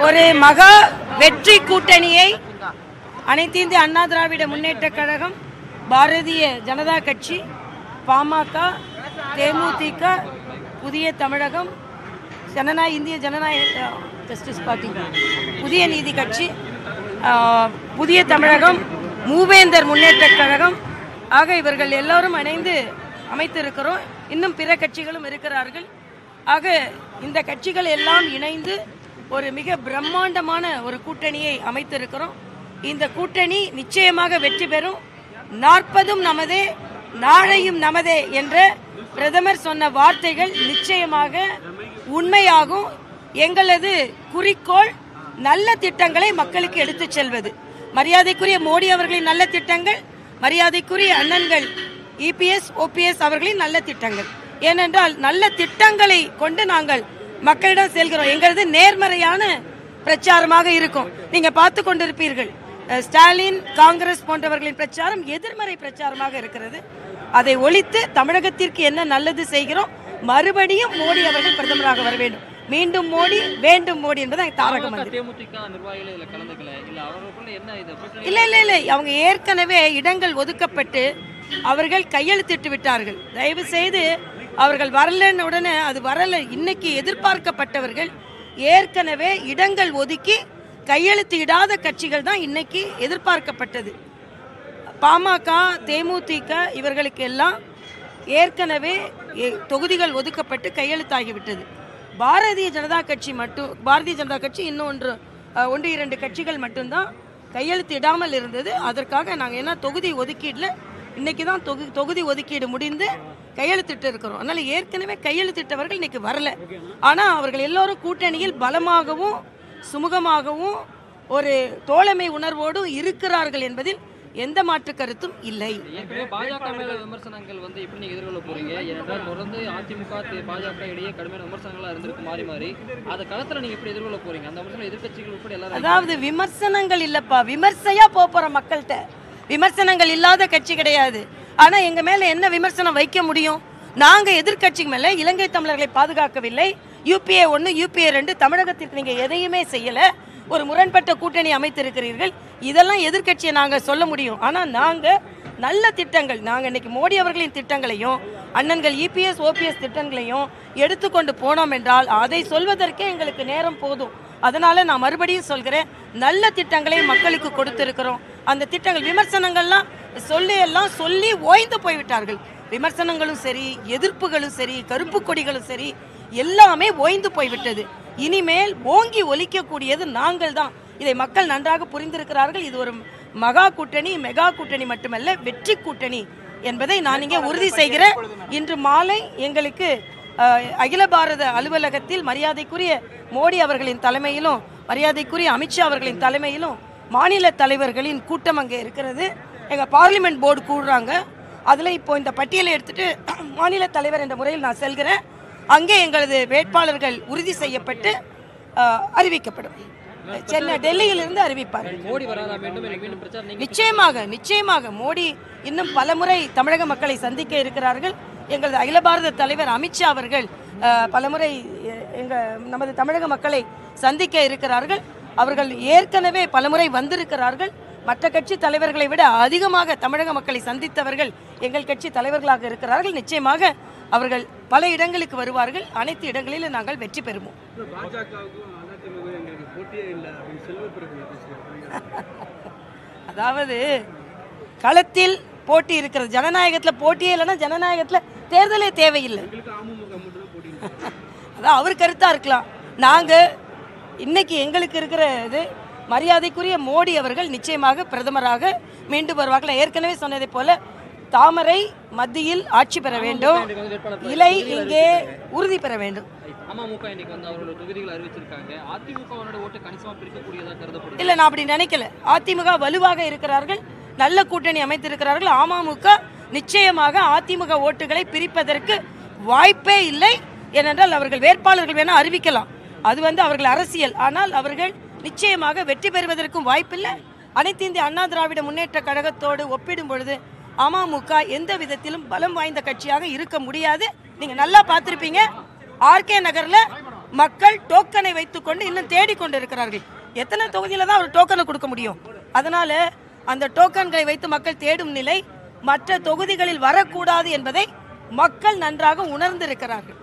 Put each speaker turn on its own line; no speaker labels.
ஒரு மகா வெற்றி கூட்டணியை அனைத்து இந்திய அண்ணா திராவிட முன்னேற்ற கழகம் பாரதிய ஜனதா கட்சி பாமக தேமுதிக புதிய தமிழகம் ஜனநாயக இந்திய ஜனநாயக ஜஸ்டிஸ் பார்ட்டி புதிய நீதி கட்சி புதிய தமிழகம் மூவேந்தர் முன்னேற்ற கழகம். ஆக இவர்கள் எல்லோரும் இணைந்து அமைத்திருக்கிறோம். இன்னும் பிற கட்சிகளும் இருக்கிறார்கள். ஆக இந்த கட்சிகள் எல்லாம் இணைந்து ஒரு மிக பிரம்மாண்டமான ஒரு கூட்டணியை அமைத்திருக்கிறோம். இந்த கூட்டணி நிச்சயமாக வெற்றி பெறும். நாற்பதும் நமதே நாளையும் நமதே என்ற பிரதமர் சொன்ன வார்த்தைகள் நிச்சயமாக உண்மையாகும். எங்களது குறிக்கோள் நல்ல திட்டங்களை மக்களுக்கு எடுத்துச் செல்வது. மரியாதைக்குரிய மோடி அவர்களின் நல்ல திட்டங்கள் மரியாதைக்குரிய அண்ணன்கள் இபிஎஸ் ஓபிஎஸ் அவர்களின் நல்ல திட்டங்கள். ஏனென்றால் நல்ல திட்டங்களை கொண்டு நாங்கள் மக்களிடம் செல்கிறோம். எங்களது நேர்மறையான பிரச்சாரமாக இருக்கும். நீங்க பார்த்து கொண்டிருப்பீர்கள் ஸ்டாலின் காங்கிரஸ் போன்றவர்களின் பிரச்சாரம் எதிர்மறை பிரச்சாரமாக இருக்கிறது. அதை ஒழித்து தமிழகத்திற்கு என்ன நல்லது செய்கிறோம்? மறுபடியும் மோடி அவர்கள் பிரதமராக வர வேண்டும். மீண்டும் மோடி வேண்டும் மோடி என்பது தாரக
இல்ல
இல்ல இல்ல இல்ல. அவங்க ஏற்கனவே இடங்கள் ஒதுக்கப்பட்டு அவர்கள் கையெழுத்திட்டு விட்டார்கள். தயவு செய்து அவர்கள் வரலன்னு உடனே அது வரல. இன்னைக்கு எதிர்பார்க்கப்பட்டவர்கள் ஏற்கனவே இடங்கள் ஒதுக்கி கையெழுத்து இடாத கட்சிகள் தான் இன்னைக்கு எதிர்பார்க்கப்பட்டது. பாமக தேமுதிக இவர்களுக்கு எல்லாம் ஏற்கனவே தொகுதிகள் ஒதுக்கப்பட்டு கையெழுத்தாகிவிட்டது பாரதிய ஜனதா கட்சி மட்டும் பாரதிய ஜனதா கட்சி இன்னும் ஒன்று ஒன்று இரண்டு கட்சிகள் மட்டும்தான் கையெழுத்து இடாமல் இருந்தது. அதற்காக நாங்கள் என்ன தொகுதி ஒதுக்கீடில் இன்னைக்கு தான் தொகு தொகுதி ஒதுக்கீடு முடிந்து கையெழுத்திட்டு இருக்கிறோம். அதனால் ஏற்கனவே கையெழுத்திட்டவர்கள் இன்னைக்கு வரல. ஆனால் அவர்கள் எல்லோரும் கூட்டணியில் பலமாகவும் சுமூகமாகவும் ஒரு தோழமை உணர்வோடும் இருக்கிறார்கள் என்பதில் எந்த மாற்று கருத்தும் இல்லை.
பாஜக மேல விமர்சனங்கள் வந்து எப்படி நீங்க எதிர்கொள்ள போறீங்க? ஏனென்றால் தொடர்ந்து அதிமுக பாஜக இடையே கடுமையான விமர்சனங்களா இருந்திருக்கு மாறி மாறி. அதை களத்துல நீங்க எப்படி எதிர்கொள்ள போறீங்க? அந்த விமர்சனம் எதிர்க்கட்சிகள் உட்பட எல்லாரும்
அதாவது விமர்சனங்கள் இல்லப்பா. விமர்சையா போற மக்கள்கிட்ட. விமர்சனங்கள் இல்லாத கட்சி கிடையாது. ஆனா எங்க மேல என்ன விமர்சனம் வைக்க முடியும்? நாங்க எதிர்க்கட்சி மேல இலங்கை தமிழர்களை பாதுகாக்கவில்லை. யூபிஏ ஒன்னு யூபிஏ ரெண்டு தமிழகத்திற்கு நீங்க எதையுமே செய்யல. ஒரு முரண்பட்ட கூட்டணி அமைத்திருக்கிறீர்கள். இதெல்லாம் எதிர்க்கட்சியை நாங்கள் சொல்ல முடியும். ஆனால் நாங்கள் நல்ல திட்டங்கள் நாங்கள் இன்னைக்கு மோடி அவர்களின் திட்டங்களையும் அண்ணன்கள் இபிஎஸ் ஓபிஎஸ் திட்டங்களையும் எடுத்துக்கொண்டு போனோம் என்றால் அதை சொல்வதற்கே எங்களுக்கு நேரம் போதும். அதனால நான் மறுபடியும் சொல்கிறேன் நல்ல திட்டங்களை மக்களுக்கு கொடுத்திருக்கிறோம். அந்த திட்டங்கள் விமர்சனங்கள்லாம் சொல்லி எல்லாம் சொல்லி ஓய்ந்து போய்விட்டார்கள். விமர்சனங்களும் சரி எதிர்ப்புகளும் சரி கருப்பு கொடிகளும் சரி எல்லாமே ஓய்ந்து போய்விட்டது. இனிமேல் ஓங்கி ஒலிக்கக்கூடியது நாங்கள் தான் இதை மக்கள் நன்றாக புரிந்திருக்கிறார்கள். இது ஒரு மகா கூட்டணி மெகா கூட்டணி மட்டுமல்ல வெற்றி கூட்டணி என்பதை நான் இங்கே உறுதி செய்கிறேன். இன்று மாலை எங்களுக்கு அகில பாரத அலுவலகத்தில் மரியாதைக்குரிய மோடி அவர்களின் தலைமையிலும் மரியாதைக்குரிய அமித்ஷா அவர்களின் தலைமையிலும் மாநில தலைவர்களின் கூட்டம் அங்கே இருக்கிறது. எங்கள் பார்லிமெண்ட் போர்டு கூடுறாங்க. அதில் இப்போ இந்த பட்டியலை எடுத்துட்டு மாநில தலைவர் என்ற முறையில் நான் செல்கிறேன். அங்கே எங்களது வேட்பாளர்கள் உறுதி செய்யப்பட்டு அறிவிக்கப்படும். சென்னை டெல்லியிலிருந்து அறிவிப்பார்கள்.
மோடி
நிச்சயமாக நிச்சயமாக மோடி இன்னும் பலமுறை தமிழக மக்களை சந்திக்க இருக்கிறார்கள். எங்களது அகில பாரத தலைவர் அமித்ஷா அவர்கள் பலமுறை எங்கள் எங்க நமது தமிழக மக்களை சந்திக்க இருக்கிறார்கள். அவர்கள் ஏற்கனவே பலமுறை வந்திருக்கிறார்கள். மற்ற கட்சி தலைவர்களை விட அதிகமாக தமிழக மக்களை சந்தித்தவர்கள் எங்கள் கட்சி தலைவர்களாக இருக்கிறார்கள். நிச்சயமாக அவர்கள் பல இடங்களுக்கு வருவார்கள். அனைத்து இடங்களிலும் நாங்கள் வெற்றி பெறுவோம். அதாவது களத்தில் போட்டி இருக்கிறது. ஜனநாயகத்துல போட்டியே இல்லைன்னா ஜனநாயகத்துல தேர்தலே தேவையில்லை. அதான் அவர் கருத்தா இருக்கலாம். நாங்க இன்னைக்கு எங்களுக்கு இருக்கிற இது மரியாதைக்குரிய மோடி அவர்கள் நிச்சயமாக பிரதமராக மீண்டும் வருவார்கள். ஏற்கனவே சொன்னதை போல தாமரை மத்தியில் ஆட்சி பெற வேண்டும். இலை இங்கே உறுதி பெற வேண்டும். இல்ல நான் அப்படி நினைக்கல. அதிமுக வலுவாக இருக்கிறார்கள். நல்ல கூட்டணி அமைத்திருக்கிறார்கள். அமமுக நிச்சயமாக அதிமுக ஓட்டுகளை பிரிப்பதற்கு வாய்ப்பே இல்லை. ஏனென்றால் அவர்கள் வேட்பாளர்கள் வேணா அறிவிக்கலாம். அது வந்து அவர்கள் அரசியல். ஆனால் அவர்கள் நிச்சயமாக வெற்றி பெறுவதற்கும் வாய்ப்பில்லை. அனைத்து இந்திய அண்ணா திராவிட முன்னேற்ற கழகத்தோடு ஒப்பிடும் பொழுது அமமுக எந்த விதத்திலும் பலம் வாய்ந்த கட்சியாக இருக்க முடியாது. நீங்க நல்லா பார்த்துருப்பீங்க. ஆர்கே நகர்ல மக்கள் டோக்கனை வைத்துக்கொண்டு இன்னும் தேடிக்கொண்டு இருக்கிறார்கள் எத்தனை தொகுதியில தான் ஒரு டோக்கனை கொடுக்க முடியும்? அதனால அந்த டோக்கன்களை வைத்து மக்கள் தேடும் நிலை மற்ற தொகுதிகளில் வரக்கூடாது என்பதை மக்கள் நன்றாக உணர்ந்திருக்கிறார்கள்.